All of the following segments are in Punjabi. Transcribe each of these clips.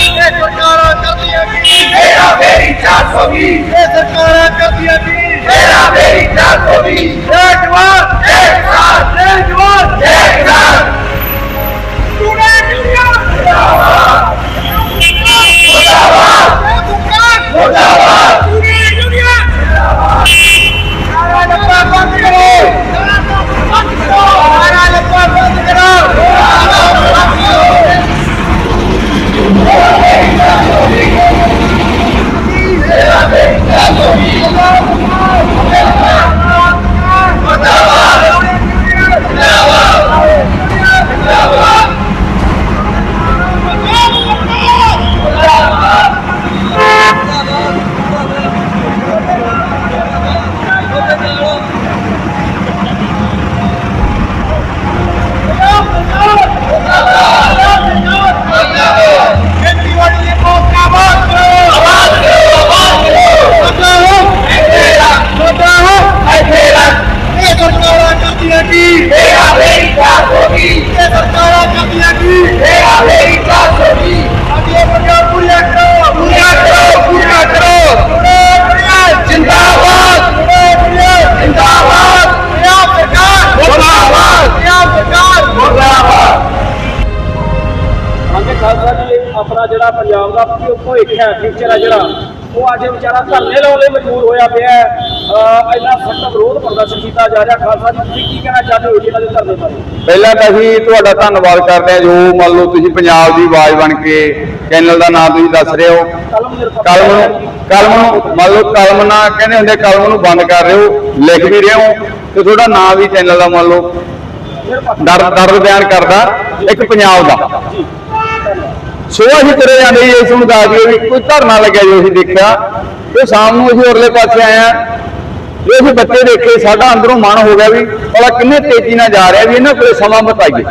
ਇੱਥੇ ਰੱਖ ਇਹ ਸਰਕਾਰਾਂ ਕਰਦੀਆਂ ਕੀ ਮੇਰਾ ਮੇਰੀ ਚਾਹ ਤੋਂ ਵੀ ਇਹ ਸਰਕਾਰਾਂ ਕਰਦੀਆਂ ਕੀ ਮੇਰਾ ਮੇਰੀ ਚਾਹ ਤੋਂ ਵੀ ਜੈ ਜਵਾਨ ਜੈ ਕਿਸਾਨ ਜੈ ਜਵਾਨ ਜੈ ਕਿਸਾਨ ਸਟੂਡੈਂਟ ਯੂਨੀਅਨ ਮੁਰਦਾਬਾਦ ਮੁਰਦਾਬਾਦ ਮੁਰਦਾਬਾਦ ਸਟੂਡੈਂਟ ਯੂਨੀਅਨ ਸਾਰਾ ਲੱਪਾ ਬੰਦ ਕਰੋ ਸਾਰਾ ਲੱਪਾ ਬੰਦ ਇਹ ਸਰਕਾਰਾਂ ਕਰਦੀਆਂ ਕੀ ਮੇਰਾ ਮੇਰੀ ਚਾਹ ਤੋਂ ਵੀ ਸਾਡੀਆਂ ਮੰਗਾਂ ਪੂਰੀਆਂ ਕਰੋ ਪੂਰੀਆਂ ਕਰੋ ਪੂਰੀਆਂ ਕਰੋ ਸਟੂਡੈਂਟ ਯੂਨੀਅਨ ਜਿੰਦਾਬਾਦ ਸਟੂਡੈਂਟ ਯੂਨੀਅਨ ਜਿੰਦਾਬਾਦ ਪੰਜਾਬ ਸਰਕਾਰ ਮੁਰਦਾਬਾਦ ਪੰਜਾਬ ਸਰਕਾਰ ਮੁਰਦਾਬਾਦ ਹਾਂਜੀ ਖਾਲਸਾ ਜੀ ਆਪਣਾ ਜਿਹੜਾ ਪੰਜਾਬ ਦਾ ਭਵਿੱਖ ਹੈ ਫਿਊਚਰ ਹੈ ਜਿਹੜਾ ਉਹ ਅੱਜ ਵਿਚਾਰਾ ਧਰਨੇ ਲਾਉਣ ਲਈ ਮਜਬੂਰ ਹੋਇਆ ਪਿਆ ਹੈ ਅਹ ਇੰਨਾ ਸਖਤ ਵਿਰੋਧ ਪ੍ਰਦਰਸ਼ਨ ਕੀਤਾ ਜਾ ਰਿਹਾ। ਖਾਲਸਾ ਜੀ ਤੁਸੀਂ ਕੀ ਕਹਿਣਾ ਚਾਹਦੇ ਹੋ ਇਹਨਾਂ ਦੇ ਧਰਨੇ ਬਾਰੇ? ਪਹਿਲਾਂ ਤਾਂ ਅਸੀਂ ਤੁਹਾਡਾ ਧੰਨਵਾਦ ਕਰਦੇ ਹਾਂ ਜੋ ਮੰਨ ਲਓ ਤੁਸੀਂ ਪੰਜਾਬ ਦੀ ਆਵਾਜ਼ ਬਣ ਕੇ ਚੈਨਲ ਦਾ ਨਾਮ ਤੁਸੀਂ ਦੱਸ ਰਹੇ ਹੋ। ਕਲਮ ਨੂੰ ਕਲਮ ਨੂੰ ਮੰਨ ਲਓ ਕਲਮ ਨਾ ਕਹਿੰਦੇ ਹੁੰਦੇ ਕਲਮ ਨੂੰ ਬੰਦ ਕਰ ਰਹੇ ਹੋ ਲਿਖ ਵੀ ਰਹੇ ਹੋ ਤੇ ਤੁਹਾਡਾ ਨਾਮ ਵੀ ਚੈਨਲ ਦਾ ਮੰਨ ਲਓ ਦਰਦ ਦਰਦ ਬਿਆਨ ਕਰਦਾ ਇੱਕ ਪੰਜਾਬ ਦਾ। ਸੋ ਅਸੀਂ ਤੁਰੇ ਜਾਂਦੇ ਇਸ ਨੂੰ ਦੱਸ ਦਿਓ ਵੀ ਕੋਈ ਧਰਨਾ ਲੱਗਿਆ ਜੋ ਅਸੀਂ ਦੇਖਿਆ। ਤੇ ਸ਼ਾਮ ਨੂੰ ਅਸੀਂ ਉਰਲੇ ਪਾਸੇ ਆਏ ਆ ਜੋ ਅਸੀਂ ਬੱਚੇ ਦੇਖੇ, ਸਾਡਾ ਅੰਦਰੋਂ ਮਨ ਹੋ ਗਿਆ ਵੀ ਭਲਾ ਕਿੰਨੇ ਤੇਜ਼ੀ ਨਾਲ ਜਾ ਰਿਹਾ ਵੀ ਇਹਨਾਂ ਕੋਲੇ ਸਮਾਂ ਬਤਾਈਏ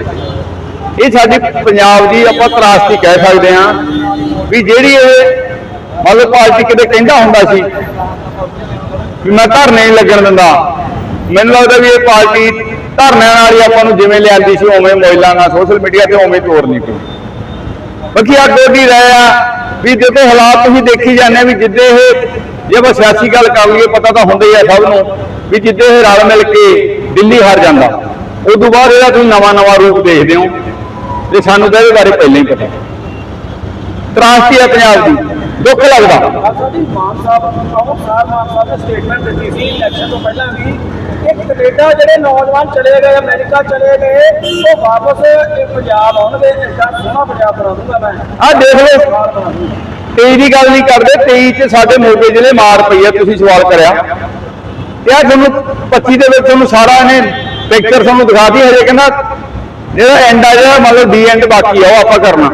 ਇਹ ਸਾਡੀ ਪੰਜਾਬ ਦੀ ਆਪਾਂ ਤਰਾਸਤੀ ਕਹਿ ਸਕਦੇ ਹਾਂ ਵੀ ਜਿਹੜੀ ਇਹ ਮਤਲਬ ਪਾਰਟੀ ਕਿਤੇ ਕਹਿੰਦਾ ਹੁੰਦਾ ਸੀ ਵੀ ਮੈਂ ਧਰਨੇ ਨਹੀਂ ਲੱਗਣ ਦਿੰਦਾ। ਮੈਨੂੰ ਲੱਗਦਾ ਵੀ ਇਹ ਪਾਰਟੀ ਧਰਨਿਆਂ ਨਾਲ ਹੀ ਆਪਾਂ ਨੂੰ ਜਿਵੇਂ ਲਿਆਂਦੀ ਸੀ, ਉਵੇਂ ਮੋਬਾਈਲਾਂ ਨਾਲ, ਸੋਸ਼ਲ ਮੀਡੀਆ ਤੇ ਉਵੇਂ ਤੋਰਨੀ ਪਈ ਬਾਕੀ ਆ ਡੋਡੀ ਰਹੇ ਆ ਵੀ ਜਿੱਤੇ ਹਾਲਾਤ ਤੁਸੀਂ ਦੇਖੀ ਜਾਂਦੇ ਵੀ ਜਿੱਦੇ ਇਹ, ਜੇ ਆਪਾਂ ਸਿਆਸੀ ਗੱਲ ਕਰ ਲਈਏ, ਪਤਾ ਤਾਂ ਹੁੰਦਾ ਹੀ ਆ ਸਭ ਨੂੰ ਵੀ ਜਿੱਦੇ ਇਹ ਰਲ ਮਿਲ ਕੇ ਦਿੱਲੀ ਹਾਰ ਜਾਂਦਾ। ਉਸ ਤੋਂ ਬਾਅਦ ਇਹਦਾ ਤੁਸੀਂ ਨਵਾਂ ਨਵਾਂ ਰੂਪ ਦੇਖਦੇ ਹੋ। ਤੇ ਸਾਨੂੰ ਤਾਂ ਇਹਦੇ ਬਾਰੇ ਪਹਿਲਾਂ ਹੀ ਪਤਾ। ਤਰਾਸੀ ਹੈ ਪੰਜਾਬ ਦੀ। ਦੁੱਖ ਲੱਗਦਾ। ਮਾਨ ਸਾਹਿਬ ਮਾਨ ਸਾਹਿਬ ਨੇ ਸਟੇਟਮੈਂਟ ਦਿੱਤੀ ਸੀ। ਇਲੈਕਸ਼ਨ ਤੋਂ ਪਹਿਲਾਂ ਵੀ ਕਿ ਕੈਨੇਡਾ ਜਿਹੜੇ ਨੌਜਵਾਨ ਚਲੇ ਗਏ ਅਮਰੀਕਾ ਚਲੇ ਗਏ ਉਹ ਵਾਪਸ ਪੰਜਾਬ ਆਉਣਗੇ ਇੱਦਾਂ ਸੋਹਣਾ ਪੰਜਾਬ ਬਣਾ ਦੂੰਗਾ ਮੈਂ। ਆਹ ਦੇਖ ਲਓ। ਸਵਾਲ ਬਣਾ ਦੂੰਗਾ। 23 ਦੀ ਗੱਲ ਨਹੀਂ ਕਰਦੇ 23 ਚ ਸਾਡੇ ਮੋਗੇ ਜ਼ਿਲ੍ਹੇ ਮਾਰ ਪਈ ਆ ਤੁਸੀਂ ਸਵਾਲ ਕਰਿਆ। ਤੇ ਆ ਤੁਹਾਨੂੰ 25 ਦੇ ਵਿੱਚ ਤੁਹਾਨੂੰ ਸਾਰਾ ਇਹਨੇ ਪਿਕਚਰ ਤੁਹਾਨੂੰ ਦਿਖਾਤੀ ਹਜੇ ਕਹਿੰਦਾ ਜਿਹੜਾ ਐਂਡ ਆ ਜਿਹੜਾ ਮਤਲਬ ਡੀ ਐਂਡ ਬਾਕੀ ਆ ਉਹ ਆਪਾਂ ਕਰਨਾ।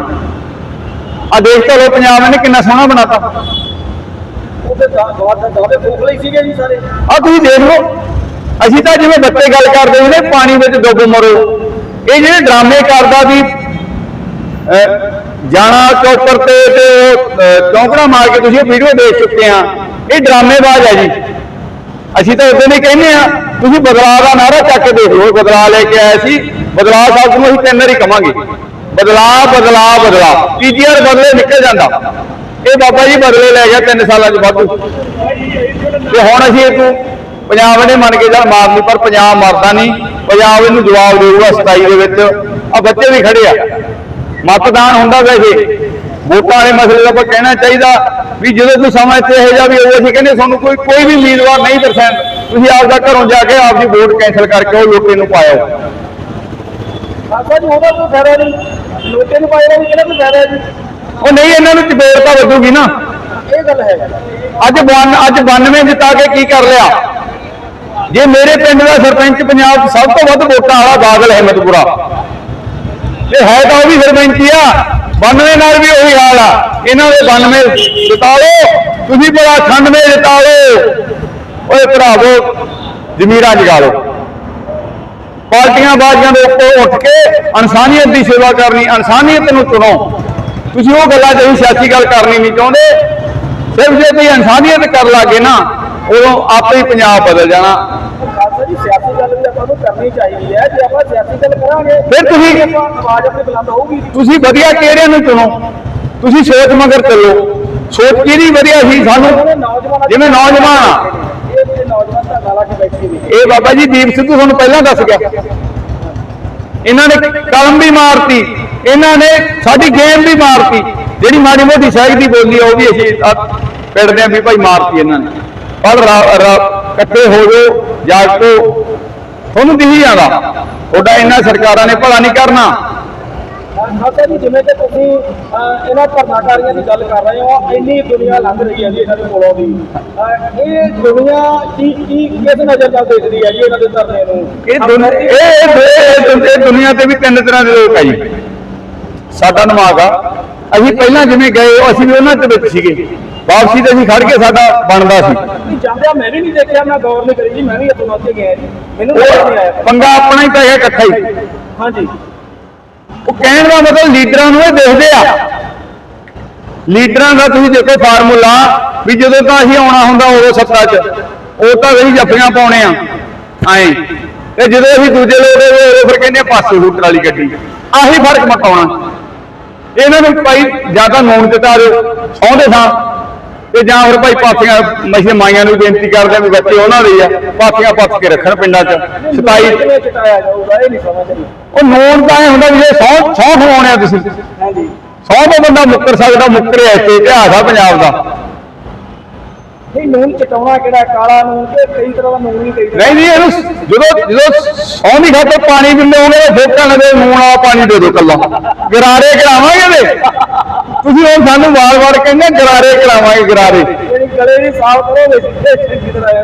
ਆ ਦੇਖ ਤਾਂ ਲਓ ਪੰਜਾਬ ਇਹਨੇ ਕਿੰਨਾ ਸੋਹਣਾ ਬਣਾਤਾ। ਉਹਦੇ ਬਾਅਦ ਦਾਅਵੇ ਫੂਕ ਲਈ ਸੀਗੇ ਜੀ ਸਾਰੇ। ਆ ਤੁਸੀਂ ਦੇਖ ਲਓ। ਅਸੀਂ ਤਾਂ ਜਿਵੇਂ ਬੱਚੇ ਗੱਲ ਕਰਦੇ ਹੁੰਦੇ, ਪਾਣੀ ਵਿੱਚ ਡੁੱਬ ਮਰੋ। ਇਹ ਜਿਹੜੇ ਡਰਾਮੇ ਕਰਦਾ ਵੀ ਜਾਣਾ ਚੌਪਰ ਤੇ ਤੇ ਚੌਂਕੜਾ ਮਾਰ ਕੇ ਤੁਸੀਂ ਵੀਡੀਓ ਦੇਖ ਚੁੱਕੇ ਆ। ਇਹ ਡਰਾਮੇਬਾਜ਼ ਹੈ ਜੀ। ਅਸੀਂ ਤਾਂ ਉਦੋਂ ਹੀ ਕਹਿੰਦੇ ਆ, ਤੁਸੀਂ ਬਦਲਾਅ ਦਾ ਨਾਰਾ ਚੱਕ ਕੇ ਦੇਖ ਲਓ। ਬਦਲਾਅ ਲੈ ਕੇ ਆਇਆ ਸੀ। ਬਦਲਾਅ ਸ਼ਬਦ ਨੂੰ ਅਸੀਂ ਤਿੰਨ ਵਾਰੀ ਕਵਾਂਗੇ। ਬਦਲਾਅ ਬਦਲਾਅ ਬਦਲਾਅ। ਤੀਜੀ ਵਾਰ ਬਦਲੇ ਨਿਕਲ ਜਾਂਦਾ। ਇਹ ਬਾਬਾ ਜੀ ਬਦਲੇ ਲੈ ਗਿਆ 3 ਸਾਲਾਂ ਚ ਵਾਧੂ। ਤੇ ਹੁਣ ਅਸੀਂ ਇਹ ਤੋਂ ਪੰਜਾਬ ਨੇ ਮੰਨ ਕੇ ਚੱਲ ਮਾਰਨੀ ਪਰ ਪੰਜਾਬ ਮਰਦਾ ਨਹੀਂ। ਪੰਜਾਬ ਇਹਨੂੰ ਜਵਾਬ ਦੇਊਗਾ 27 ਦੇ ਵਿੱਚ। ਆ ਬੱਚੇ ਵੀ ਖੜੇ ਆ। ਮਤਦਾਨ ਹੁੰਦਾ ਵੈਸੇ ਵੋਟਾਂ ਵਾਲੇ ਮਸਲੇ ਦਾ ਆਪਾਂ ਕਹਿਣਾ ਚਾਹੀਦਾ ਵੀ ਜਦੋਂ ਕੋਈ ਸਮਾਂ ਇੱਥੇ ਇਹੋ ਜਿਹਾ ਵੀ ਹੋਊ ਅਸੀਂ ਕਹਿੰਦੇ ਤੁਹਾਨੂੰ ਕੋਈ ਕੋਈ ਵੀ ਉਮੀਦਵਾਰ ਨਹੀਂ ਦਰਸਾਣ ਤੁਸੀਂ ਆਪਦਾ ਘਰੋਂ ਜਾ ਕੇ ਆਪਦੀ ਵੋਟ ਕੈਂਸਲ ਕਰਕੇ ਉਹ ਲੋਕੇ ਨੂੰ ਪਾਇਓ। ਖਾਲਸਾ ਜੀ ਉਹਦਾ ਕੋਈ ਫਾਇਦਾ ਨਹੀਂ। ਲੋਕਾਂ ਨੂੰ ਪਾਇਆ ਵੀ ਕਿਹੜਾ ਕੋਈ ਫਾਇਦਾ ਜੀ? ਉਹ ਨਹੀਂ ਇਹਨਾਂ ਨੂੰ ਚਪੇੜ ਤਾਂ ਵੱਜੂਗੀ ਨਾ। ਇਹ ਗੱਲ ਹੈ ਅੱਜ ਬਨ ਅੱਜ 92 ਜਿਤਾ ਕੇ ਕੀ ਕਰ ਲਿਆ? ਜੇ ਮੇਰੇ ਪਿੰਡ ਦਾ ਸਰਪੰਚ ਪੰਜਾਬ 'ਚ ਸਭ ਤੋਂ ਵੱਧ ਵੋਟਾਂ ਵਾਲਾ ਬਾਦਲ ਅਹਿਮਦਪੁਰਾ ਤੇ ਹੈ ਤਾਂ ਉਹ ਵੀ ਸਰਪੰਚ ਆ 92 ਨਾਲ ਵੀ ਉਹੀ ਹਾਲ ਆ। ਇਹਨਾਂ ਦੇ 92 ਜਿਤਾ ਲਓ ਤੁਸੀਂ ਬੜਾ 98 ਜਿਤਾ ਲਓ ਓਏ ਭਰਾਵੋ ਜ਼ਮੀਰਾਂ ਜਗਾ ਲਓ। ਪਾਰਟੀਆਂ ਬਾਜ਼ੀਆਂ ਦੇ ਉੱਤੇ ਉੱਠ ਕੇ ਇਨਸਾਨੀਅਤ ਦੀ ਸੇਵਾ ਕਰਨੀ, ਇਨਸਾਨੀਅਤ ਨੂੰ ਚੁਣੋ। ਤੁਸੀਂ ਉਹ ਗੱਲਾਂ ਜਿਹੜੀ ਸਿਆਸੀ ਗੱਲ ਕਰਨੀ ਨਹੀਂ ਚਾਹੁੰਦੇ, ਸਿਰਫ ਜੇ ਤੁਸੀਂ ਇਨਸਾਨੀਅਤ ਕਰ ਲਾਗੇ ਨਾ ਉਦੋਂ ਆਪੇ ਹੀ ਪੰਜਾਬ ਬਦਲ ਜਾਣਾ। ਖਾਲਸਾ ਜੀ ਸਿਆਸੀ ਗੱਲ ਵੀ ਆਪਾਂ ਨੂੰ ਕਰਨੀ ਚਾਹੀਦੀ ਹੈ। ਜੇ ਆਪਾਂ ਸਿਆਸੀ ਗੱਲ ਕਰਾਂਗੇ ਫਿਰ ਤੁਸੀਂ- ਆਪਾਂ ਆਵਾਜ਼ ਆਪਣੀ ਬੁਲੰਦ ਹੋਊਗੀ ਤੁਸੀਂ ਵਧੀਆ ਕਿਹੜਿਆਂ ਨੂੰ ਚੁਣੋ? ਤੁਸੀਂ ਸੋਚ ਮਗਰ ਚੱਲੋ। ਸੋਚ ਕਿਹਦੀ ਵਧੀਆ ਸੀ ਸਾਨੂੰ? ਨੌਜਵਾਨ ਜਿਵੇਂ ਨੌਜਵਾਨ ਆ। ਇਹ ਜਿਹੜੇ ਨੌਜਵਾਨ ਦਾ ਗਾਲਾ ਕੇ ਬੈਠੇ ਨੇ। ਇਹ ਬਾਬਾ ਜੀ ਦੀਪ ਸਿੱਧੂ ਤੁਹਾਨੂੰ ਪਹਿਲਾਂ ਦੱਸ ਗਿਆ। ਇਹਨਾਂ ਨੇ ਕਲਮ ਵੀ ਮਾਰਤੀ। ਇਹਨਾਂ ਨੇ ਸਾਡੀ ਗੇਮ ਵੀ ਮਾਰਤੀ। ਜਿਹੜੀ ਮਾੜੀ ਮੋਟੀ ਸਹਿਜ ਦੀ ਬੋਲੀ ਆ ਉਹ ਵੀ ਅਸੀਂ ਪਿੰਡਦੇ ਆਂ ਵੀ ਭਾਈ ਮਾਰਤੀ ਇਹਨਾਂ ਨੇ। ਪਰ ਇਕੱਠੇ ਹੋ ਜਾਓ ਜਾਗੋ ਤੁਹਾਨੂੰ ਦਿਹੀ ਜਾਂਦਾ ਤੁਹਾਡਾ ਇਹਨਾਂ ਸਰਕਾਰਾਂ ਨੇ ਭਲਾ ਨਹੀਂ ਕਰਨਾ। ਖਾਲਸਾ ਜੀ ਜਿਵੇਂ ਕਿ ਤੁਸੀਂ ਅਹ, ਇਹਨਾਂ ਧਰਨਾਕਾਰੀਆਂ ਦੀ ਗੱਲ ਕਰ ਰਹੇ ਹੋ ਇੰਨੀ ਦੁਨੀਆ ਲੰਘ ਰਹੀ ਹੈ ਜੀ ਇਹਨਾਂ ਦੇ ਕੋਲੋਂ ਦੀ ਅਹ, ਇਹ ਦੁਨੀਆ ਕੀ ਕੀ ਕਿਸ ਨਜ਼ਰ ਨਾਲ ਦੇਖਦੀ ਹੈ ਜੀ ਇਹਨਾਂ ਦੇ ਧਰਨੇ ਨੂੰ? ਇਹ ਦੁਨੀਆ ਇਹ ਇਹ- ਇਹ ਦੁਨ- ਇਹ ਦੁਨੀਆ ਤੇ ਵੀ ਤਿੰਨ ਤਰ੍ਹਾਂ ਦੇ ਲੋਕ ਆ ਜੀ। ਸਾਡਾ ਦਿਮਾਗ ਆ। ਅਸੀਂ ਪਹਿਲਾਂ ਜਿਵੇਂ ਗਏ ਉਹ ਅਸੀਂ ਵੀ ਉਹਨਾਂ ਦੇ ਵਿੱਚ ਸੀਗੇ। ਵਾਪਸੀ ਤੇ ਅਸੀਂ ਖੜ ਕੇ ਸਾਡਾ ਬਣਦਾ ਸੀ। ਜਾਂਦਿਆਂ ਮੈਂ ਵੀ ਨਹੀਂ ਦੇਖਿਆ ਮੈਂ ਗੌਰ ਨਹੀਂ ਕਰੀ ਜੀ ਮੈਂ ਵੀ ਇੱਥੋਂ ਉੱਥੇ ਗਿਆ ਜੀ। ਮੈਨੂੰ ਨਜ਼ਰ ਨਹੀਂ ਆਇਆ। ਉਹ ਪੰਗਾ ਆਪਣਾ ਹੀ ਤਾਂ ਹੈ ਇਕੱਠਾ ਹੀ। ਹਾਂਜੀ। ਉਹ ਕਹਿਣ ਦਾ ਮਤਲਬ ਲੀਡਰਾਂ ਨੂੰ ਇਹ ਦੇਖਦੇ ਆ। ਲੀਡਰਾਂ ਦਾ ਤੁਸੀਂ ਦੇਖੋ ਫਾਰਮੂਲਾ ਵੀ ਜਦੋਂ ਤਾਂ ਅਸੀਂ ਆਉਣਾ ਹੁੰਦਾ ਉਦੋਂ ਸੱਤਾ 'ਚ ਉਹ ਤਾਂ ਅਸੀਂ ਜੱਫੀਆਂ ਪਾਉਣੇ ਆ। ਐਂ। ਤੇ ਜਦੋਂ ਅਸੀਂ ਦੂਜੇ ਲੋਕ ਉਦੋਂ ਫਿਰ ਕਹਿੰਦੇ ਪਾਸੇ ਹੂਟਰ ਵਾਲੀ ਗੱਡੀ। ਆਹੀ ਫ਼ਰਕ ਮਕਾਉਣਾ ਇਹਨਾਂ ਨੂੰ ਭਾਈ ਜਾਂ ਤਾਂ ਨੂਨ ਚਟਾ ਦਿਓ ਸੌਂਦੇ ਥਾਂ ਤੇ ਜਾਂ ਫਿਰ ਭਾਈ ਪਾਥੀਆਂ ਮਸ਼ੇ ਮਾਈਆਂ ਨੂੰ ਬੇਨਤੀ ਕਰਦੇ ਵੀ ਬੱਚੇ ਉਹਨਾਂ ਦੇ ਆ ਪਾਥੀਆਂ ਪੱਥ ਕੇ ਰੱਖਣ ਪਿੰਡਾਂ 'ਚ। 27 ਕਿਵੇਂ ਚਟਾਇਆ ਜਾਊਗਾ ਇਹ ਨਹੀਂ ਸਮਝ ਰਹੀ ਉਹ ਨੂਨ ਤਾਂ ਇਹ ਹੁੰਦਾ ਵੀ ਜੇ ਸੌ ਸੌ ਖਵਾਉਣੇ ਆ ਤੁਸੀਂ। ਹਾਂਜੀ। ਸੌ ਤੋਂ ਬੰਦਾ ਮੁੱਕਰ ਸਕਦਾ ਮੁੱਕਰੇ ਇੱਥੇ ਇਤਿਹਾਸ ਆ ਪੰਜਾਬ ਦਾ। ਨਹੀਂ ਨੂਨ ਚਟਾਉਣਾ ਕਿਹੜਾ ਕਾਲਾ ਨੂਨ ਤੇ ਕਈ ਤਰ੍ਹਾਂ ਦਾ ਨੂਨ ਹੀ ਕਈ ਤਰ੍ਹਾਂ ਨਹੀਂ ਜੀ ਇਹਨੂੰ ਜਦੋਂ ਜਦੋਂ ਸੌ ਦੀ ਖਾਤਰ ਪਾਣੀ ਪੀਂਦੇ ਤਾਂ ਫੋਕਾਂ ਦੇ ਨੂਣ ਵਾਲਾ ਪਾਣੀ ਦੇ ਦਿਓ ਕੱਲਾ ਗਰਾਰੇ ਕਰਾਵਾਂਗੇ ਵੇ ਤੁਸੀਂ ਹੁਣ ਸਾਨੂੰ ਵਾਰ-ਵਾਰ ਕਹਿੰਦੇ ਗਰਾਰੇ ਕਰਾਵਾਂਗੇ ਗਰਾਰੇ। ਗਲੇ ਦੀ ਸਾਫ਼ ਕਰੋ ਵਿੱਚ ਚੰਗੀ ਤਰ੍ਹਾਂ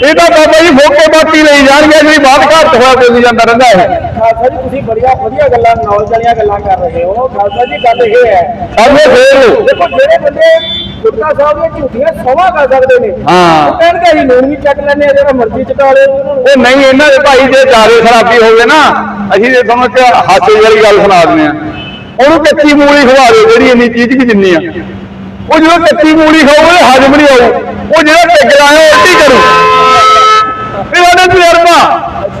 ਇਹ ਤਾਂ ਬਾਬਾ ਜੀ ਫੋਕੇ ਬਾਟੀ ਲਈ ਜਾਣਗੇ ਜਿਹੜੀ ਬਾਤ ਘੱਟ ਹੋਇਆ ਬੋਲੀ ਜਾਂਦਾ ਰਹਿੰਦਾ ਹੈ ਖਾਲਸਾ ਜੀ ਤੁਸੀਂ ਬੜੀਆਂ ਵਧੀਆ ਗੱਲਾਂ ਨੌਲੇਜ ਵਾਲੀਆਂ ਗੱਲਾਂ ਕਰ ਰਹੇ ਹੋ। ਖਾਲਸਾ ਜੀ ਗੱਲ ਇਹ ਹੈ। ਸਾਡੇ ਫੇਰ। ਦੇਖੋ ਜਿਹੜੇ ਬੰਦੇ ਗੁਰਦਾ ਸਾਹਿਬ ਦੀਆਂ ਝੂਠੀਆਂ ਸਵਾਂ ਕਰ ਸਕਦੇ ਨੇ ਹਾਂ। ਉਹ ਕਹਿਣਗੇ ਅਸੀਂ ਨੂਨ ਵੀ ਚੱਕ ਲੈਂਦੇ ਆ ਜਿਹੜਾ ਮਰਜ਼ੀ ਚਟਾ ਨੂੰ ਉਹ ਨਹੀਂ ਇਹਨਾਂ ਦੇ ਭਾਈ ਜੇ ਚਾਰੇ ਖਰਾਬੀ ਹੋਵੇ ਨਾ ਅਸੀਂ ਤੇ ਤੁਹਾਨੂੰ ਇੱਕ ਹਾਸੇ ਵਾਲੀ ਗੱਲ ਸੁਣਾ ਦਿੰਦੇ ਆ ਉਹਨੂੰ ਕੱਚੀ ਮੂਲੀ ਖਵਾ ਦਿਓ ਜਿਹੜੀ ਇੰਨੀ ਚੀਜ਼ ਕੀ ਜਿੰਨੀ ਆ। ਉਹ ਜਦੋਂ ਕੱਚੀ ਮੂਲੀ ਉਹਦੇ ਹਜਮ ਨਹੀਂ ਆਊ ਉਹ ਜਿਹੜਾ ਟਿਕ ਲਾਇਆ ਉਲਟੀ ਕਰੂ। ਇਹ ਉਹਦਾ ਤਜਰਬਾ।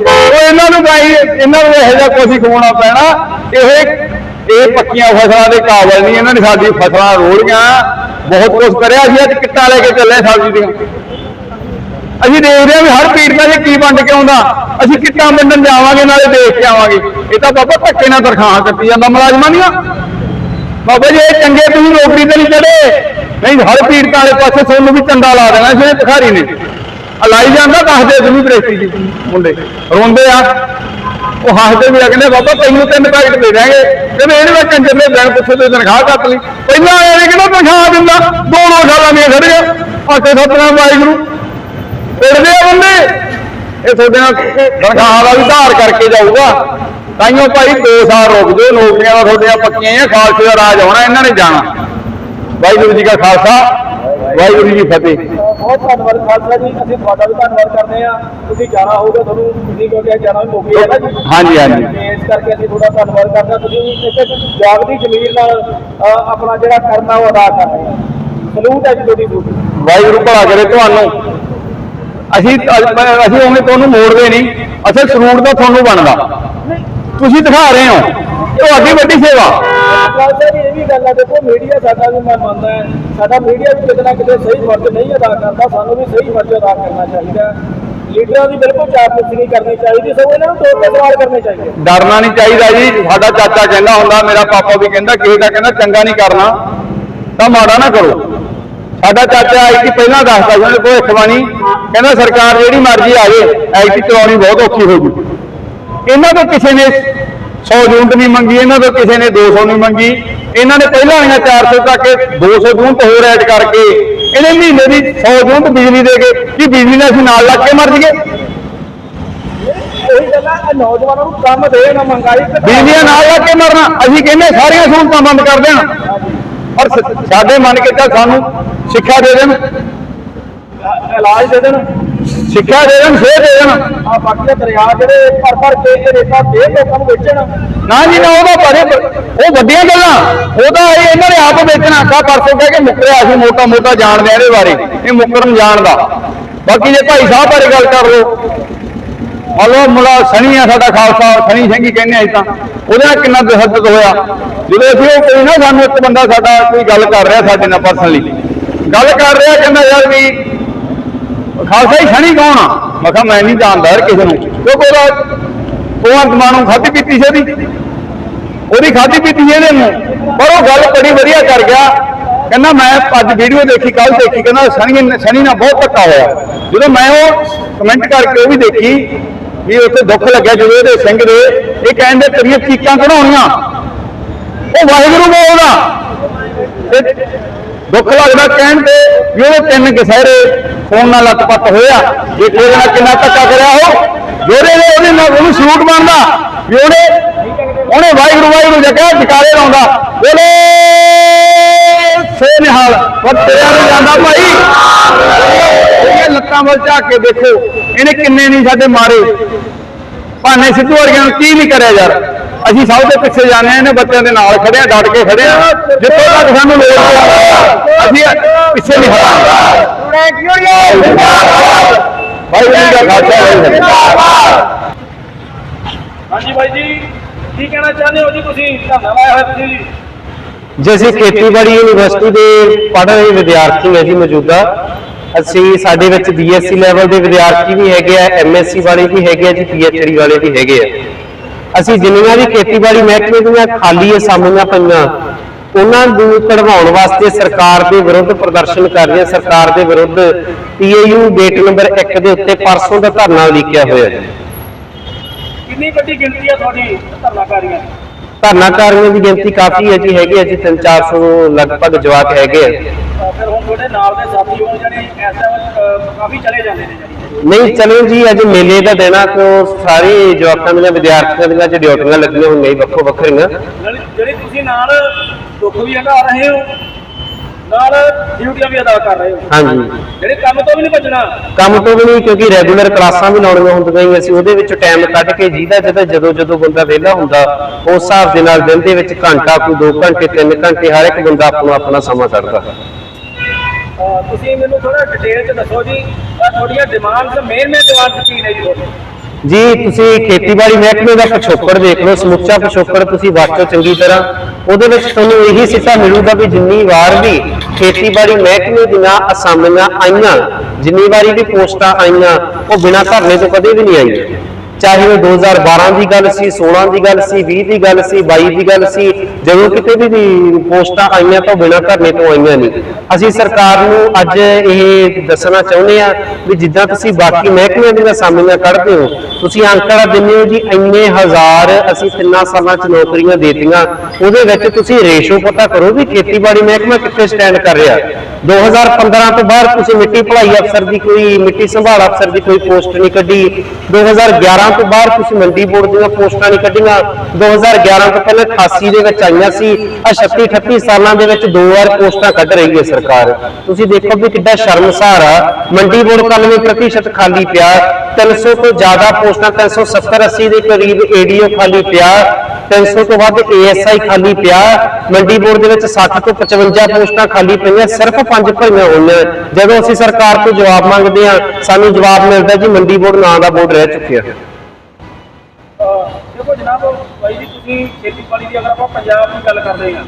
ਉਹ ਇਹਨਾਂ ਨੂੰ ਭਾਈ ਇਹਨਾਂ ਨੂੰ ਇਹੋ ਜਿਹਾ ਕੁਛ ਹੀ ਖਵਾਉਣਾ ਪੈਣਾ। ਇਹ ਇਹ ਪੱਕੀਆਂ ਫਸਲਾਂ ਦੇ ਕਾਬਲ ਨਹੀਂ, ਇਹਨਾਂ ਨੇ ਸਾਡੀ ਫਸਲਾਂ ਰੋੜੀਆਂ। ਬਹੁਤ ਕੁਛ ਕਰਿਆ ਸੀ, ਅੱਜ ਕਿੱਟਾਂ ਲੈ ਕੇ ਚੱਲੇ ਸਬਜ਼ੀ ਦੀਆਂ। ਅਸੀਂ ਦੇਖਦੇ ਹਾਂ ਵੀ ਹਰ ਪੀੜਤਾ ਜੇ ਕੀ ਵੰਡ ਕੇ ਆਉਂਦਾ। ਅਸੀਂ ਕਿੱਟਾਂ ਵੰਡਣ ਜਾਵਾਂਗੇ, ਨਾਲੇ ਦੇਖ ਕੇ ਆਵਾਂਗੇ। ਇਹ ਤਾਂ ਬਾਬਾ ਧੱਕੇ ਨਾਲ ਤਰਖਾਹਾਂ ਕੱਟੀ ਜਾਂਦਾ, ਮੁਲਾਜ਼ਮਾਂ ਦੀਆਂ। ਬਾਬਾ ਜੀ, ਇਹ ਚੰਗੇ ਤੁਸੀਂ ਨੌਕਰੀ ਤੇ ਨਹੀਂ ਚੜੇ ਨਹੀਂ ਹਰ ਪੀੜਤਾਂ ਵਾਲੇ ਪਾਸੇ ਤੁਹਾਨੂੰ ਵੀ ਚੰਡਾ ਲਾ ਦੇਣਾ ਜਿਹੜੇ ਭਿਖਾਰੀ ਨੇ। ਲਾਈ ਜਾਂਦਾ ਦੱਸਦੇ ਤੁਸੀਂ ਬਰੇਸੀ ਜੀ ਮੁੰਡੇ। ਰੋਂਦੇ ਆ। ਉਹ ਹੱਸਦੇ ਵੀ ਆ, ਕਹਿੰਦੇ ਬਾਬਾ ਤੈਨੂੰ ਤਿੰਨ ਪੈਕਟ ਦੇ ਦਾਂਗੇ ਤੇ ਇਹਨੇ ਮੈਂ ਕੰਜਰ ਨੇ ਦਿਨ ਪੁੱਛੇ ਤੇ ਤਨਖਾਹ ਕੱਟ ਲਈ। ਪਹਿਲਾਂ ਆਇਆ ਨਹੀਂ ਕਿਹੜਾ ਤਨਖਾਹ ਦਿੰਦਾ? ਦੋ ਦੋ ਸਾਲਾਂ ਦੀਆਂ ਖੜੀਆਂ ਆਕੇ ਸਤਨਾਮ ਵਾਹਿਗੁਰੂ। ਉੜਦੇ ਆ ਬੰਦੇ। ਇਹ ਤੁਹਾਡੇ ਨਾਲ ਤਨਖਾਹ ਦਾ ਵੀ ਧਾਰ ਕਰਕੇ ਜਾਊਗਾ। ਤਾਈਓ ਭਾਈ 2 ਸਾਲ ਰੁਕ ਜਾਓ ਨੌਕਰੀਆਂ ਦਾ ਤੁਹਾਡੀਆਂ ਪੱਕੀਆਂ ਆ ਖਾਲਸੇ ਦਾ ਰਾਜ ਆਉਣਾ ਇਹਨਾਂ ਨੇ ਜਾਣਾ। ਵਾਹਿਗੁਰੂ ਜੀ ਕਾ ਖਾਲਸਾ ਵਾਹਿਗੁਰੂ ਜੀ ਫਤਿਹ। ਬਹੁਤ ਧੰਨਵਾਦ ਖਾਲਸਾ ਜੀ ਅਸੀਂ ਤੁਹਾਡਾ ਵੀ ਧੰਨਵਾਦ ਕਰਦੇ ਆ ਤੁਸੀਂ ਜਾਣਾ ਹੋਊਗਾ ਤੁਹਾਨੂੰ ਤੁਸੀਂ ਕਿਉਂਕਿ ਜਾਣਾ ਵੀ ਮੌਕੇ ਹੈ ਨਾ ਜੀ। ਹਾਂਜੀ, ਹਾਂਜੀ। ਤੇ ਇਸ ਕਰਕੇ ਅਸੀਂ ਤੁਹਾਡਾ ਧੰਨਵਾਦ ਕਰਦੇ ਹਾਂ। ਤੁਸੀਂ ਇੱਕ ਜਾਗਦੀ ਜ਼ਮੀਰ ਨਾਲ ਅਹ, ਆਪਣਾ ਜਿਹੜਾ ਕਰਨਾ ਉਹ ਅਦਾ ਕਰ ਰਹੇ ਹੋ। ਸਲੂਟ ਹੈ ਜੀ ਤੁਹਾਡੀ ਡਿਊਟੀ ਵਾਹਿਗੁਰੂ ਭਲਾ ਕਰੇ ਤੁਹਾਨੂੰ। ਅਸੀਂ ਅਸੀਂ ਉਵੇਂ ਤੁਹਾਨੂੰ ਮੋੜਦੇ ਨਹੀਂ। ਅਸਲ ਸਰੂਟ ਦਾ ਤੁਹਾਨੂੰ ਬਣਦਾ। ਤੁਸੀਂ ਦਿਖਾ ਰਹੇ ਹੋ। ਤੁਹਾਡੀ ਵੱਡੀ ਸੇਵਾ। ਖਾਲਸਾ ਜੀ ਇਹ ਵੀ ਗੱਲ ਆ ਦੇਖੋ ਮੀਡੀਆ ਸਾਡਾ ਵੀ ਮੈਂ ਮੰਨਦਾ ਹਾਂ। ਸਾਡਾ ਮੀਡੀਆ ਵੀ ਕਿਤੇ ਨਾ ਕਿਤੇ ਸਹੀ ਫਰਜ਼ ਨਹੀਂ ਅਦਾ ਕਰਦਾ ਸਾਨੂੰ ਵੀ ਸਹੀ ਫਰਜ਼ ਅਦਾ ਕਰਨਾ ਚਾਹੀਦਾ ਹੈ। ਲੀਡਰਾਂ ਦੀ ਬਿਲਕੁਲ ਚਾਪਲੂਸੀ ਨਹੀਂ ਕਰਨੀ ਚਾਹੀਦੀ ਸਗੋਂ ਇਹਨਾਂ ਨੂੰ ਤੋੜ ਕੇ ਸਵਾਲ ਕਰਨੇ ਚਾਹੀਦੇ ਡਰਨਾ ਨਹੀਂ ਚਾਹੀਦਾ ਜੀ ਸਾਡਾ ਚਾਚਾ ਕਹਿੰਦਾ ਹੁੰਦਾ ਮੇਰਾ ਪਾਪਾ ਵੀ ਕਹਿੰਦਾ ਕਿਸੇ ਦਾ ਕਹਿੰਦਾ ਚੰਗਾ ਨਹੀਂ ਕਰਨਾ। ਤਾਂ ਮਾੜਾ ਨਾ ਕਰੋ। ਸਾਡਾ ਚਾਚਾ ਆਈਟੀ ਪਹਿਲਾਂ ਦੱਸਦਾ ਸੀ ਉਹਨੇ ਭਵਿੱਖਬਾਣੀ ਕਹਿੰਦਾ ਸਰਕਾਰ ਜਿਹੜੀ ਮਰਜ਼ੀ ਆ ਜਾਏ ਆਈਟੀ ਚਲਾਉਣੀ ਬਹੁਤ ਔਖੀ ਹੋ ਜੂ ਇਹਨਾਂ ਤੋਂ ਕਿਸੇ ਨੇ 100 ਯੂਨਿਟ ਨਹੀਂ ਮੰਗੀ ਇਹਨਾਂ ਤੋਂ ਕਿਸੇ ਨੇ 200 ਨਹੀਂ ਮੰਗੀ। ਇਹਨਾਂ ਨੇ ਪਹਿਲਾਂ ਵਾਲੀਆਂ 400 ਤੱਕ 200 ਯੂਨਿਟ ਹੋਰ ਐਡ ਕਰਕੇ ਇਹਨੇ ਮਹੀਨੇ ਦੀ 100 ਯੂਨਿਟ ਬਿਜਲੀ ਦੇ ਕੇ ਕੀ ਬਿਜਲੀ ਨਾਲ ਅਸੀਂ ਨਾਲ ਲੱਗ ਕੇ ਮਰ ਇਹ ਨੌਜਵਾਨਾਂ ਨੂੰ ਕੰਮ ਦੇ ਨਾ ਮਹਿੰਗਾਈ ਘਟਾਓ। ਬਿਜਲੀਆਂ ਨਾਲ ਲੱਗ ਕੇ ਮਰਨਾ ਅਸੀਂ ਕਹਿੰਦੇ ਸਾਰੀਆਂ ਸਹੂਲਤਾਂ ਬੰਦ ਕਰ ਦੇਣ। ਪਰ ਸ- ਸਾਡੇ ਮੰਨ ਕੇ ਚੱਲ ਸਾਨੂੰ ਸਿੱਖਿਆ ਦੇ ਦੇਣ। ਇਲਾਜ ਦੇ ਦੇਣ। ਸਿੱਖਿਆ ਦੇ ਦੇਣ ਸਿਹਤ ਦੇ ਦੇਣ। ਆ ਬਾਕੀ ਦੇ ਦਰਿਆ ਜਿਹੜੇ ਭਰ ਭਰ ਕੇ ਇਹ ਰੇਤਾ ਦੇ ਲੋਕਾਂ ਨੂੰ ਵੇਚਣ। ਨਾ ਜੀ ਨਾ ਉਹਦਾ ਪਰੇ ਉਹ ਵੱਡੀਆਂ ਗੱਲਾਂ। ਉਹ ਤਾਂ ਇਹ ਇਹਨਾਂ ਨੇ ਆਪ ਵੇਚਣਾ। ਕਾ ਪਰਸੋਂ ਕਹਿ ਕੇ ਮੁੱਕਰਿਆ ਸੀ ਮੋਟਾ ਮੋਟਾ ਜਾਣਦੇ ਆ ਇਹਦੇ ਬਾਰੇ ਇਹ ਮੁੱਕਰਨ ਜਾਣਦਾ ਬਾਕੀ ਜੇ ਭਾਈ ਸਾਹਿਬ ਬਾਰੇ ਗੱਲ ਕਰ ਲਓ। ਹਲੋ ਮੁਲਾ ਸਣੀ ਆ ਸਾਡਾ ਖਾਲਸਾ ਸਣੀ ਸਿੰਘ ਹੀ ਕਹਿੰਦੇ ਆ ਅਸੀਂ ਤਾਂ। ਉਹਦੇ ਕਿੰਨਾ ਤਸ਼ੱਦਦ ਹੋਇਆ। ਜਦੋਂ ਅਸੀਂ ਉਹ ਕੋਈ ਨਾ ਸਾਨੂੰ ਇੱਕ ਬੰਦਾ ਸਾਡਾ ਕੋਈ ਗੱਲ ਕਰ ਰਿਹਾ ਸਾਡੇ ਨਾਲ ਪਰਸਨਲੀ ਗੱਲ ਕਰ ਰਿਹਾ ਕਹਿੰਦਾ ਯਾਰ ਵੀ ਖਾਲਸਾ ਹੀ ਸਣੀ ਕੌਣ ਆ? ਮੈਂ ਕਿਹਾ ਮੈਂ ਨਹੀਂ ਜਾਣਦਾ ਯਾਰ ਕਿਸੇ ਨੂੰ। ਕਿਉਂਕਿ ਉਹਦਾ ਉਹ ਅੰਤਮਾਨੋਂ ਖਾਧੀ ਪੀਤੀ ਸੀ ਉਹਦੀ। ਉਹਦੀ ਖਾਧੀ ਪੀਤੀ ਇਹਦੇ ਨੂੰ। ਪਰ ਉਹ ਗੱਲ ਬੜੀ ਵਧੀਆ ਕਰ ਗਿਆ। ਕਹਿੰਦਾ ਮੈਂ ਅੱਜ ਵੀਡੀਓ ਦੇਖੀ ਕੱਲ ਦੇਖੀ। ਕਹਿੰਦਾ ਸਣੀ ਸਣੀ ਨਾਲ ਬਹੁਤ ਧੱਕਾ ਹੋਇਆ। ਜਦੋਂ ਮੈਂ ਉਹ ਕਮੈਂਟ ਕਰਕੇ ਉਹ ਵੀ ਦੇਖੀ ਵੀ ਉੱਥੇ ਦੁੱਖ ਲੱਗਿਆ ਜਦੋਂ ਇਹਦੇ ਸਿੰਘ ਦੇ। ਇਹ ਕਹਿੰਦੇ ਤੇਰੀਆਂ ਚੀਕਾਂ ਕਢਾਉਣੀਆਂ। ਉਹ ਵਾਹਿਗੁਰੂ ਬੋਲਦਾ। ਦੁੱਖ ਲੱਗਦਾ ਕਹਿਣ ਤੇ ਵੀ ਉਹਦੇ ਤਿੰਨ ਗਸਹਿਰੇ ਫੋਨ ਨਾਲ ਲੱਤਪੱਤ ਹੋਇਆ ਜੇ ਉਹਦੇ ਨਾਲ ਕਿੰਨਾ ਧੱਕਾ ਕਰਿਆ ਉਹ ਜੋਰੇ ਨੇ ਉਹਦੇ ਨਾਲ ਉਹਨੂੰ ਸਲੂਟ ਬਣਦਾ, ਵੀ ਉਹਨੇ ਉਹਨੇ ਵਾਹਿਗੁਰੂ ਵਾਹਿਗੁਰੂ ਜਗਾ ਜਕਾਰੇ ਲਾਉਂਦਾ, ਬੋਲੇ ਸੇ ਨਿਹਾਲ ਪਰ ਤੇਰਾ ਜਾਂਦਾ ਭਾਈ। ਇਹ ਲੱਤਾਂ ਵੱਲ ਝਾਕ ਕੇ ਦੇਖੋ, ਇਹਨੇ ਕਿੰਨੇ ਨਹੀਂ ਸਾਡੇ ਮਾਰੇ। ਭਾਨੇ ਸਿੱਧੂ ਵਰਗਿਆਂ ਨੂੰ ਕੀ ਨਹੀਂ ਕਰਿਆ ਯਾਰ। ਅਸੀਂ ਸਭ ਦੇ ਪਿੱਛੇ ਜਾਂਦੇ ਆ ਇਹਨੇ ਬੱਚਿਆਂ ਦੇ ਨਾਲ ਖੜੇ ਆ ਡਟ ਕੇ ਖੜੇ ਆ। ਜਿੱਥੋਂ ਤੱਕ ਸਾਨੂੰ ਲੋੜ ਹੈ ਅਸੀਂ ਪਿੱਛੇ ਨਹੀਂ ਹਟਾਂਗੇ ਭਾਈ ਜੀ ਦਾ ਕੀ ਫਤਿਹ। ਹਾਂਜੀ ਬਾਈ ਜੀ ਕੀ ਕਹਿਣਾ ਚਾਹੁੰਦੇ ਹੋ ਜੀ ਤੁਸੀਂ? ਧੰਨਵਾਦ ਹੋਇਆ ਤੁਸੀਂ ਜੀ। ਜੇ ਅਸੀਂ ਖੇਤੀਬਾੜੀ ਯੂਨੀਵਰਸਿਟੀ ਦੇ ਪੜ੍ਹ ਰਹੇ ਵਿਦਿਆਰਥੀ ਹਾਂ ਜੀ ਮੌਜੂਦਾ ਅਸੀਂ ਸਾਡੇ ਵਿੱਚ ਬੀਐਸਸੀ ਲੈਵਲ ਦੇ ਵਿਦਿਆਰਥੀ ਵੀ ਹੈਗੇ ਆ ਐਮਐਸਸੀ ਵਾਲੇ ਵੀ ਹੈਗੇ ਆ ਜੀ ਪੀਐਚਡੀ ਵਾਲੇ ਵੀ ਹੈਗੇ ਆ। ਅਸੀਂ ਜਿੰਨੀਆਂ ਵੀ ਖੇਤੀਬਾੜੀ ਮਹਿਕਮੇ ਦੀਆਂ ਖਾਲੀ ਅਸਾਮੀਆਂ ਪਈਆਂ ਉਹਨਾਂ ਨੂੰ ਕਢਵਾਉਣ ਵਾਸਤੇ ਸਰਕਾਰ ਦੇ ਵਿਰੁੱਧ ਪ੍ਰਦਰਸ਼ਨ ਕਰ ਰਹੇ ਹਾਂ। ਸਰਕਾਰ ਦੇ ਵਿਰੁੱਧ ਪੀਏਯੂ ਗੇਟ ਨੰਬਰ 1 ਦੇ ਉੱਤੇ ਪਰਸੋਂ ਦਾ ਧਰਨਾ ਲਿਖਿਆ ਹੋਇਆ ਜੀ ਕਿੰਨੀ ਵੱਡੀ ਗਿਣਤੀ ਆ ਤੁਹਾਡੀ ਧਰਨਾਕਾਰੀਆਂ ਦੀ? ਧਰਨਾਕਾਰੀਆਂ ਦੀ ਗਿਣਤੀ ਕਾਫੀ ਹੈ ਜੀ ਹੈਗੇ ਜੀ 3-400 ਲਗਭਗ ਜਵਾਕ ਹੈਗੇ ਆ। ਫਿਰ ਹੁਣ ਤੁਹਾਡੇ ਨਾਲ ਦੇ ਸਾਥੀ ਹੋਣ ਜਿਹੜੇ ਟਾਈਮ ਕਾਫੀ ਚਲੇ ਜਾਂਦੇ ਨੇ ਜੀ। ਨਹੀਂ ਚਲੋ ਜੀ ਅੱਜ ਮੇਲੇ ਦਾ ਦਿਨ ਆ ਤੋਂ ਸਾਰੇ ਜਵਾਕਾਂ ਦੀਆਂ ਵਿਦਿਆਰਥੀਆਂ ਦੀਆਂ ਅੱਜ ਡਿਊਟੀਆਂ ਲੱਗੀਆਂ ਹੋਈਆਂ ਜੀ ਵੱਖੋ ਵੱਖਰੀਆਂ। ਜਿਹੜੀ ਜਿਹੜੀ ਤੁਸੀਂ ਨਾਲ ਦੁੱਖ ਵੀ ਹਟਾ ਰਹੇ ਹੋ ਨਾਲ ਡਿਊਟੀਆਂ ਵੀ ਅਦਾ ਕਰ ਰਹੇ ਹੋ। ਹਾਂਜੀ। ਜਿਹੜੇ ਕੰਮ ਤੋਂ ਵੀ ਨਹੀਂ ਭੱਜਣਾ। ਕੰਮ ਤੋਂ ਵੀ ਨਹੀਂ ਕਿਉਂਕਿ ਰੈਗੂਲਰ ਕਲਾਸਾਂ ਵੀ ਲਾਉਣੀਆਂ ਹੁੰਦੀਆਂ ਹੀ ਅਸੀਂ ਉਹਦੇ ਵਿੱਚ ਟਾਈਮ ਕੱਢ ਕੇ ਜਿਹਦਾ ਜਿਹਦਾ ਜਦੋਂ ਜਦੋਂ ਬੰਦਾ ਵਿਹਲਾ ਹੁੰਦਾ ਉਸ ਹਿਸਾਬ ਦੇ ਨਾਲ ਦਿਨ ਦੇ ਵਿੱਚ ਘੰਟਾ ਕੋਈ 2 ਘੰਟੇ 3 ਘੰਟੇ ਹਰ ਇੱਕ ਬੰਦਾ ਆਪਣਾ ਆਪਣਾ ਸਮਾਂ ਕੱਢਦਾ। ਤੁਸੀਂ ਮੈਨੂੰ ਥੋੜਾ ਡਿਟੇਲ ਚ ਦੱਸੋ ਜੀ ਤੁਹਾਡੀਆਂ ਡਿਮਾਂਡਸ ਮੇਨ ਮੇਨ ਡਿਮਾਂਡਸ ਕੀ ਨੇ। ਜੀ ਜੀ ਤੁਸੀਂ ਖੇਤੀਬਾੜੀ ਮਹਿਕਮੇ ਦਾ ਪਿਛੋਕੜ ਦੇਖ ਲਓ, ਸਮੁੱਚਾ ਪਿਛੋਕੜ ਤੁਸੀਂ ਵਾਚੋ ਚੰਗੀ ਤਰ੍ਹਾਂ ਉਹਦੇ ਵਿੱਚ ਤੁਹਾਨੂੰ ਇਹੀ ਸਿੱਟਾ ਮਿਲੂਗਾ ਵੀ ਜਿੰਨੀ ਵਾਰ ਵੀ ਖੇਤੀਬਾੜੀ ਮਹਿਕਮੇ ਦੀਆਂ ਅਸਾਮੀਆਂ ਆਈਆਂ, ਜਿੰਨੀ ਵਾਰੀ ਵੀ ਪੋਸਟਾਂ ਆਈਆਂ, ਉਹ ਬਿਨਾਂ ਧਰਨੇ ਤੋਂ ਕਦੇ ਵੀ ਨਹੀਂ ਆਈਆਂ। ਚਾਹੇ ਉਹ 2012 ਦੀ ਗੱਲ ਸੀ 16 ਦੀ ਗੱਲ ਸੀ 20 ਦੀ ਗੱਲ ਸੀ 22 ਦੀ ਗੱਲ ਸੀ, ਜਦੋਂ ਕਿਤੇ ਵੀ ਪੋਸਟਾਂ ਆਈਆਂ ਤਾਂ ਬਿਨਾਂ ਧਰਨੇ ਤੋਂ ਆਈਆਂ ਨਹੀਂ। ਅਸੀਂ ਸਰਕਾਰ ਨੂੰ ਅੱਜ ਇਹ ਦੱਸਣਾ ਚਾਹੁੰਦੇ ਆ ਵੀ ਜਿੱਦਾਂ ਤੁਸੀਂ ਬਾਕੀ ਮਹਿਕਮਿਆਂ ਦੀਆਂ ਸਾਮੀਆਂ ਕੱਢਦੇ ਹੋ, ਤੁਸੀਂ ਅੰਕੜਾ ਦਿੰਦੇ ਹੋ ਜੀ, ਇੰਨੇ ਹਜ਼ਾਰ ਅਸੀਂ ਤਿੰਨਾਂ ਸਾਲਾਂ 'ਚ ਨੌਕਰੀਆਂ ਦੇਤੀਆਂ, ਉਹਦੇ ਵਿੱਚ ਤੁਸੀਂ ਰੇਸ਼ੋ ਪਤਾ ਕਰੋ ਵੀ ਖੇਤੀਬਾੜੀ ਮਹਿਕਮਾ ਕਿੱਥੇ ਸਟੈਂਡ ਕਰ ਰਿਹਾ। 2015 ਤੋਂ ਬਾਅਦ ਤੁਸੀਂ ਮਿੱਟੀ ਭਲਾਈ ਅਫਸਰ ਦੀ ਕੋਈ, ਮਿੱਟੀ ਸੰਭਾਲ ਅਫਸਰ ਦੀ ਕੋਈ ਪੋਸਟ ਨਹੀਂ ਕੱਢੀ 2011 ਤੋਂ ਬਾਅਦ ਤੁਸੀਂ ਮੰਡੀ ਬੋਰਡ ਦੀਆਂ ਪੋਸਟਾਂ ਨਹੀਂ ਕੱਢੀਆਂ। 2011 ਤੋਂ ਪਹਿਲਾਂ 88 ਦੇ ਵਿੱਚ ਆਈਆਂ ਸੀ। ਆ 36 38 ਸਾਲਾਂ ਦੇ ਵਿੱਚ ਦੋ ਵਾਰ ਪੋਸਟਾਂ ਕੱਢ ਰਹੀ ਹੈ ਸਰਕਾਰ। ਤੁਸੀਂ ਦੇਖੋ ਵੀ ਕਿੱਡਾ ਸ਼ਰਮਸਾਰ ਆ। ਮੰਡੀ ਬੋਰਡ 91% ਖਾਲੀ ਪਿਆ। 300 ਤੋਂ ਜ਼ਿਆਦਾ ਪੋਸਟਾਂ 370 80 ਦੇ ਕਰੀਬ ਏਡੀਓ ਖਾਲੀ ਪਿਆ। 300 ਤੋਂ ਵੱਧ ਏਐਸਆਈ ਖਾਲੀ ਪਿਆ। ਮੰਡੀ ਬੋਰਡ ਦੇ ਵਿੱਚ 60 ਤੋਂ 55 ਪੋਸਟਾਂ ਖਾਲੀ ਪਈਆਂ। ਸਿਰਫ ਪੰਜ ਭਰੀਆਂ ਹੋਈਆਂ। ਜਦੋਂ ਅਸੀਂ ਸਰਕਾਰ ਤੋਂ ਜਵਾਬ ਮੰਗਦੇ ਹਾਂ, ਸਾਨੂੰ ਜਵਾਬ ਮਿਲਦਾ ਜੀ ਮੰਡੀ ਬੋਰਡ ਨਾਂ ਦਾ ਬੋਰਡ ਰਹਿ ਚੁੱਕਿਆ। ਦੇਖੋ ਜਨਾਬ, ਬਾਈ ਜੀ, ਤੁਸੀਂ ਖੇਤੀਬਾੜੀ ਦੀ ਅਗਰ ਆਪਾਂ ਪੰਜਾਬ ਦੀ ਗੱਲ ਕਰਦੇ ਹਾਂ,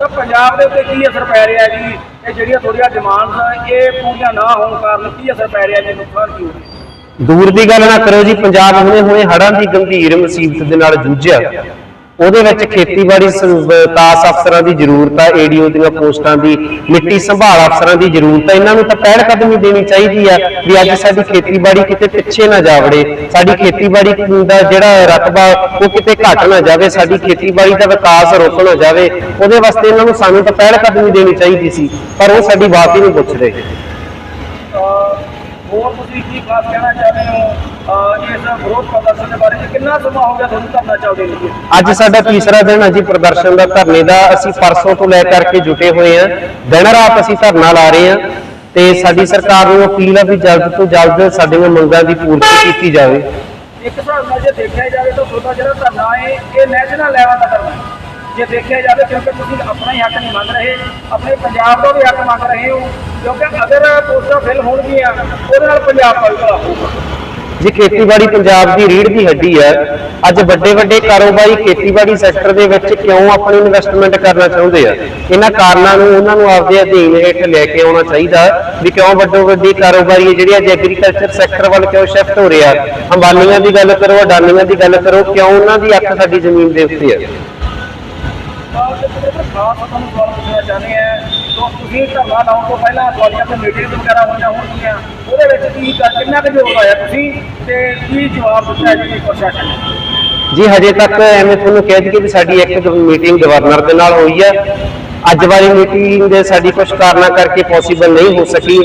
ਤਾਂ ਪੰਜਾਬ ਦੇ ਉੱਤੇ ਕੀ ਅਸਰ ਪੈ ਰਿਹਾ ਜੀ? ਇਹ ਜਿਹੜੀਆਂ ਥੋੜੀਆਂ ਡਿਮਾਂਡਸ ਇਹ ਪੂਰੀਆਂ ਨਾ ਹੋਣ ਕਾਰਨ ਕੀ ਅਸਰ ਪੈ ਰਿਹਾ ਜੀ ਨੁਕਸਾਨ ਕੀ ਹੋ ਰਿਹਾ? ਦੂਰ ਦੀ ਗੱਲ ਨਾ ਕਰੋ ਜੀ, ਪੰਜਾਬ ਹੁਣੇ ਹੁਣੇ ਹੜ੍ਹਾਂ ਦੀ ਗੰਭੀਰ ਮੁਸੀਬਤ ਦੇ ਨਾਲ ਜੂਝਿਆ। ਉਹਦੇ ਵਿੱਚ ਖੇਤੀਬਾੜੀ ਵਿਕਾਸ ਅਫਸਰਾਂ ਦੀ ਜ਼ਰੂਰਤ ਹੈ ਏਡੀਓ ਦੀਆਂ ਪੋਸਟਾਂ ਦੀ, ਮਿੱਟੀ ਸੰਭਾਲ ਅਫਸਰਾਂ ਦੀ ਜ਼ਰੂਰਤ ਹੈ ਇਹਨਾਂ ਨੂੰ ਤਾਂ ਪਹਿਲ ਕਦਮੀ ਦੇਣੀ ਚਾਹੀਦੀ ਆ ਵੀ ਅੱਜ ਸਾਡੀ ਖੇਤੀਬਾੜੀ ਕਿਤੇ ਪਿੱਛੇ ਨਾ ਜਾਵੜੇ। ਸਾਡੀ ਖੇਤੀਬਾੜੀ ਦਾ ਜਿਹੜਾ ਰਕਬਾ ਉਹ ਕਿਤੇ ਘਟ ਨਾ ਜਾਵੇ। ਸਾਡੀ ਖੇਤੀਬਾੜੀ ਦਾ ਵਿਕਾਸ ਰੁਕ ਨਾ ਜਾਵੇ। ਉਹਦੇ ਵਾਸਤੇ ਇਹਨਾਂ ਨੂੰ ਸਾਨੂੰ ਤਾਂ ਪਹਿਲ ਕਦਮੀ ਦੇਣੀ ਚਾਹੀਦੀ ਸੀ, ਪਰ ਉਹ ਸਾਡੀ ਬਾਤ ਹੀ ਨਹੀਂ ਪੁੱਛ ਰਹੇ। ਹੋਰ ਤੁਸੀਂ ਕੀ ਖਾਸ ਕਹਿਣਾ ਚਾਹੁੰਦੇ ਹੋ? ਅੱਜ ਸਾਡਾ ਤੀਸਰਾ ਦਿਨ ਹੈ ਜੀ ਪ੍ਰਦਰਸ਼ਨ ਦਾ ਧਰਨੇ ਦਾ। ਅਸੀਂ ਪਰਸੋਂ ਤੋਂ ਲੈ ਕਰਕੇ ਜੁਟੇ ਹੋਏ ਹਾਂ। ਦਿਨ ਰਾਤ ਅਸੀਂ ਧਰਨਾ ਲਾ ਰਹੇ ਹਾਂ ਤੇ ਸਾਡੀ ਸਰਕਾਰ ਨੂੰ ਅਪੀਲ ਹੈ ਵੀ ਜਲਦ ਤੋਂ ਜਲਦ ਸਾਡੀਆਂ ਮੰਗਾਂ ਦੀ ਪੂਰਤੀ ਕੀਤੀ ਜਾਵੇ। ਇੱਕ ਹਿਸਾਬ ਨਾਲ ਜੇ ਦੇਖਿਆ ਜਾਵੇ ਤਾਂ ਤੁਹਾਡਾ ਜਿਹੜਾ ਧਰਨਾ ਹੈ ਇਹ ਨੈਸ਼ਨਲ ਲੈਵਲ ਦਾ ਧਰਨਾ ਹੈ। ਜੇ ਦੇਖਿਆ ਜਾਵੇ ਕਿਉਂਕਿ ਤੁਸੀਂ ਆਪਣਾ ਹੀ ਹੱਕ ਨਹੀਂ ਮੰਗ ਰਹੇ ਆਪਣੇ ਪੰਜਾਬ ਦਾ ਵੀ ਹੱਕ ਮੰਗ ਰਹੇ ਹੋ ਕਿਉਂਕਿ ਅਗਰ ਪੋਸਟਾਂ ਫਿਲ ਹੋਣਗੀਆਂ ਉਹਦੇ ਨਾਲ ਪੰਜਾਬ ਦਾ ਵੀ ਭਲਾ ਹੋਊਗਾ। ਜੇ, ਖੇਤੀਬਾੜੀ ਪੰਜਾਬ ਦੀ ਰੀੜ ਦੀ ਹੱਡੀ ਹੈ। ਅੱਜ ਵੱਡੇ ਵੱਡੇ ਕਾਰੋਬਾਰੀ ਖੇਤੀਬਾੜੀ ਸੈਕਟਰ ਦੇ ਵਿੱਚ ਕਿਉਂ ਆਪਣੀ ਇਨਵੈਸਟਮੈਂਟ ਕਰਨਾ ਚਾਹੁੰਦੇ ਆ? ਇਹਨਾਂ ਕਾਰਨਾਂ ਨੂੰ, ਉਹਨਾਂ ਨੂੰ ਆਪਦੇ ਅਧੀਨ ਹੇਠ ਲੈ ਕੇ ਆਉਣਾ ਚਾਹੀਦਾ ਵੀ ਕਿਉਂ ਵੱਡੇ ਵੱਡੀ ਕਾਰੋਬਾਰੀ ਹੈ ਜਿਹੜੇ ਅੱਜ ਐਗਰੀਕਲਚਰ ਸੈਕਟਰ ਵੱਲ ਕਿਉਂ ਸ਼ਿਫਟ ਹੋ ਰਿਹਾ ਅੰਬਾਨੀਆਂ ਦੀ ਗੱਲ ਕਰੋ, ਅਡਾਨੀਆਂ ਦੀ ਗੱਲ ਕਰੋ, ਕਿਉਂ ਉਹਨਾਂ ਦੀ ਅੱਖ ਸਾਡੀ ਜ਼ਮੀਨ ਦੇ ਉੱਤੇ ਹੈ ਤਾਂ ਜੇ ਤੁਸੀਂ ਸਵਾਲ ਪੁੱਛਣਾ ਚਾਹੁੰਦੇ ਆ ਤਾਂ ਤੁਸੀਂ ਧਰਨਾ ਲਾਉਣ ਤੋਂ ਪਹਿਲਾਂ ਤੁਹਾਡੀਆਂ ਕੋਈ ਮੀਟਿੰਗ ਵਗੈਰਾ ਹੋਈਆਂ ਹੋਣਗੀਆਂ? ਉਹਦੇ ਵਿੱਚ ਕੀ ਕਰ- ਕਿੰਨਾ ਕੁ ਜੋਰ ਲਾਇਆ ਤੁਸੀਂ? ਤੇ ਕੀ ਜਵਾਬ ਦਿੱਤਾ ਜੀ ਪ੍ਰਸ਼ਾਸਨ ਜੀ, ਹਜੇ ਤੱਕ ਐਵੇਂ ਤੁਹਾਨੂੰ ਕਹਿ ਦਈਏ ਵੀ ਸਾਡੀ ਇੱਕ ਮੀਟਿੰਗ ਗਵਰਨਰ ਦੇ ਨਾਲ ਹੋਈ ਹੈ ਅੱਜ ਵਾਲੀ ਮੀਟਿੰਗ ਦੇ ਸਾਡੀ ਕੁਝ ਕਾਰਨਾਂ ਕਰਕੇ ਪੋਸੀਬਲ ਨਹੀਂ ਹੋ ਸਕੀ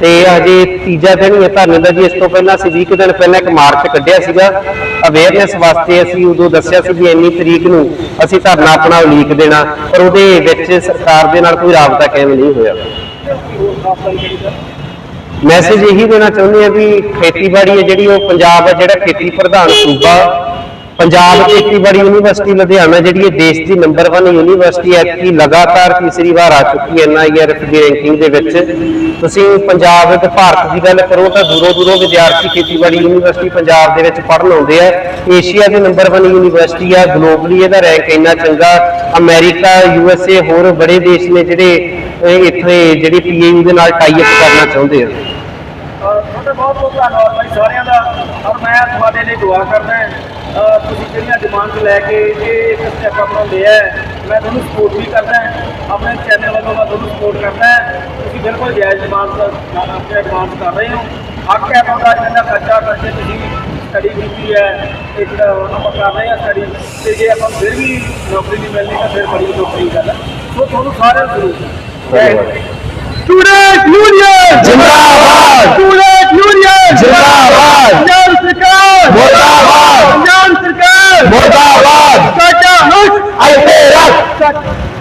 ਤੇ ਹਜੇ ਤੀਜਾ ਦਿਨ ਹੀ ਧਰਨੇ ਦਾ ਜੀ। ਇਸ ਤੋਂ ਪਹਿਲਾਂ ਅਸੀਂ 20 ਦਿਨ ਪਹਿਲਾਂ ਇੱਕ ਮਾਰਚ ਕੱਢਿਆ ਸੀਗਾ। ਅਵੇਅਰਨੈਸ ਵਾਸਤੇ ਅਸੀਂ ਉਦੋਂ ਦੱਸਿਆ ਸੀ ਵੀ ਇੰਨੀ ਤਰੀਕ ਨੂੰ ਅਸੀਂ ਧਰਨਾ ਆਪਣਾ ਉਲੀਕ ਦੇਣਾ, ਪਰ ਉਹਦੇ ਵਿੱਚ ਸਰਕਾਰ ਦੇ ਨਾਲ ਕੋਈ ਰਾਬਤਾ ਕਾਇਮ ਨਹੀਂ ਹੋਇਆ। ਮੈਸੇਜ ਇਹੀ ਦੇਣਾ ਚਾਹੁੰਦੇ ਆ ਵੀ ਖੇਤੀਬਾੜੀ ਹੈ ਜਿਹੜੀ ਉਹ ਪੰਜਾਬ ਹੈ ਜਿਹੜਾ ਖੇਤੀ ਪ੍ਰਧਾਨ ਸੂਬਾ ਪੰਜਾਬ ਖੇਤੀਬਾੜੀ ਯੂਨੀਵਰਸਿਟੀ ਲੁਧਿਆਣਾ ਜਿਹੜੀ ਇਹ ਦੇਸ਼ ਦੀ ਨੰਬਰ 1 ਯੂਨੀਵਰਸਿਟੀ ਹੈ ਕਿ ਲਗਾਤਾਰ ਤੀਸਰੀ ਵਾਰ ਆ ਚੁੱਕੀ ਹੈ ਐਨਆਈਆਰਐਫ ਦੀ ਰੈਂਕਿੰਗ ਦੇ ਵਿੱਚ। ਤੁਸੀਂ ਪੰਜਾਬ ਤੇ ਭਾਰਤ ਦੀ ਗੱਲ ਕਰੋ ਤਾਂ ਦੂਰੋਂ ਦੂਰੋਂ ਵਿਦਿਆਰਥੀ ਖੇਤੀਬਾੜੀ ਯੂਨੀਵਰਸਿਟੀ ਪੰਜਾਬ ਦੇ ਵਿੱਚ ਪੜ੍ਹਨ ਆਉਂਦੇ ਆ। ਏਸ਼ੀਆ ਦੀ ਨੰਬਰ 1 ਯੂਨੀਵਰਸਿਟੀ ਆ ਗਲੋਬਲੀ ਇਹਦਾ ਰੈਂਕ ਇੰਨਾ ਚੰਗਾ। ਅਮਰੀਕਾ ਯੂਐਸਏ ਹੋਰ ਬੜੇ ਦੇਸ਼ ਨੇ ਜਿਹੜੇ ਇੱਥੇ ਜਿਹੜੀ ਪੀਏਯੂ ਦੇ ਨਾਲ ਟਾਈ ਅਪ ਕਰਨਾ ਚਾਹੁੰਦੇ ਆ। ਤੁਹਾਡਾ ਬਹੁਤ ਬਹੁਤ ਧੰਨਵਾਦ ਭਾਈ ਸਾਰਿਆਂ ਦਾ। ਔਰ ਮੈਂ ਤੁਹਾਡੇ ਲਈ ਦੁਆ ਕਰਦਾ ਹਾਂ। ਤੁਸੀਂ ਜਿਹੜੀਆਂ ਡਿਮਾਂਡ ਲੈ ਕੇ ਇਹ ਇੱਕ ਸਟੈਪ ਬਣਾਉਂਦੇ ਆ ਮੈਂ ਤੁਹਾਨੂੰ ਸਪੋਰਟ ਵੀ ਕਰਦਾ ਆਪਣੇ ਚੈਨਲ ਵੱਲੋਂ ਮੈਂ ਤੁਹਾਨੂੰ ਸਪੋਰਟ ਕਰਦਾ ਤੁਸੀਂ ਬਿਲਕੁਲ ਜਾਇਜ਼ ਡਿਮਾਂਡ ਆਪਣੇ ਡਿਮਾਂਡ ਕਰ ਰਹੇ ਹੋ। ਹੱਕ ਹੈ ਬੰਦਾ ਜਿੰਨਾ ਖਰਚਾ ਕਰਕੇ ਤੁਸੀਂ ਸਟੱਡੀ ਕੀਤੀ ਹੈ ਇੱਕ ਆਪਾਂ ਕਰ ਰਹੇ ਹਾਂ ਸਟੱਡੀ ਤੇ ਜੇ ਆਪਾਂ ਫਿਰ ਵੀ ਨੌਕਰੀ ਨਹੀਂ ਮਿਲਣੀ ਤਾਂ ਫਿਰ ਬੜੀ ਨੌਕਰੀ ਗੱਲ ਸੋ ਤੁਹਾਨੂੰ ਸਾਰਿਆਂ ਨੂੰ ਜ਼ਰੂਰ ਸਟੂਡੈਂਟ ਯੂਨੀਅਨ ਜਿੰਦਾਬਾਦ! ਸਟੂਡੈਂਟ ਯੂਨੀਅਨ ਜਿੰਦਾਬਾਦ! ਪੰਜਾਬ ਸਰਕਾਰ पंजाब सरकार मुर्दाबाद! पंजाब सरकार मुर्दाबाद! साडा हक अरे तेरा साडा